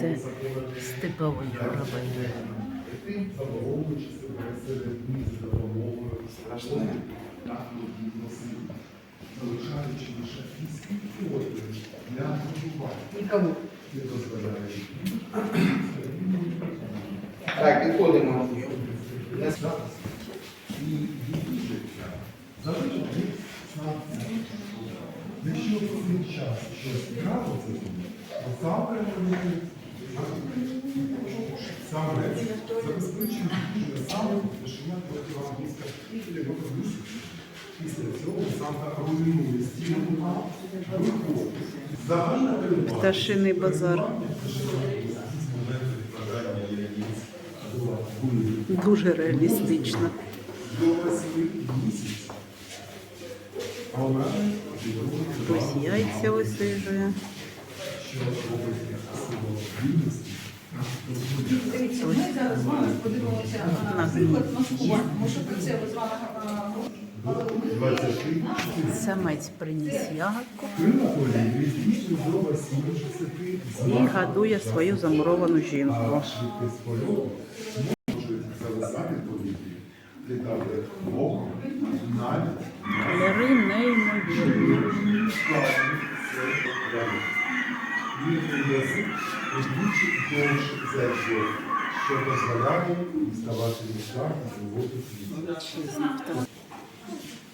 Це степовий страшної та плодівності, залишаючи лише міські органи для годування, Нікому. не дозволяючи Так, підходимо. і Якщо в цей час щось трапиться, то саме забезпечує саме дешева протианглійська водомісяця. Після цього Санта руйнує стіну, виходить. Загальна. Пташиний базар. Дуже реалістично. До восьми місяців. А Хтось яйця висижує. що робить село Дивіться, ми зараз з вами подивимося на приклад маскування. Може про це ви з вами Самець приніс ягодку Кримполі відвідує до 80 і годує свою замуровану жінку. Удвічі довше за його, що дозволяє і світу.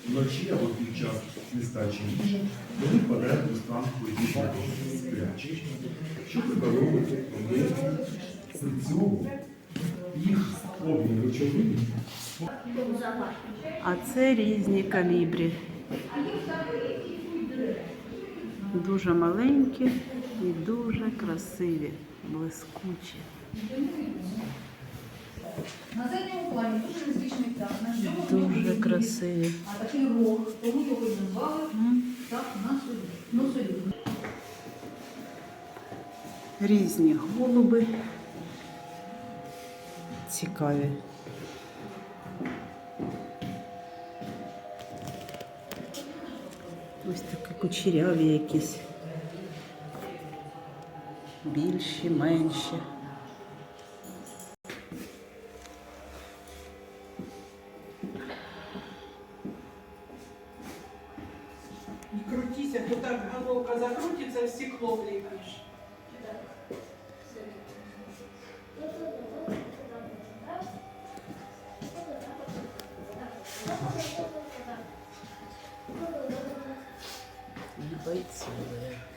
Вночі або під час нестачі їжі вони впадають у стан подібного сплячі, що приборовувати енергію. При цьому їх обмін речовин А це різні калібрі. Дуже маленькі і дуже красиві, блискучі. на задньому плані дуже красиві. А такий рог, тому його назвали птах на собі. Ну. Різні голуби. Цікаві. Ось такі кучеряві якісь. Більші, менші. Не крутися, то так головка закрутиться, в стекло lights over there.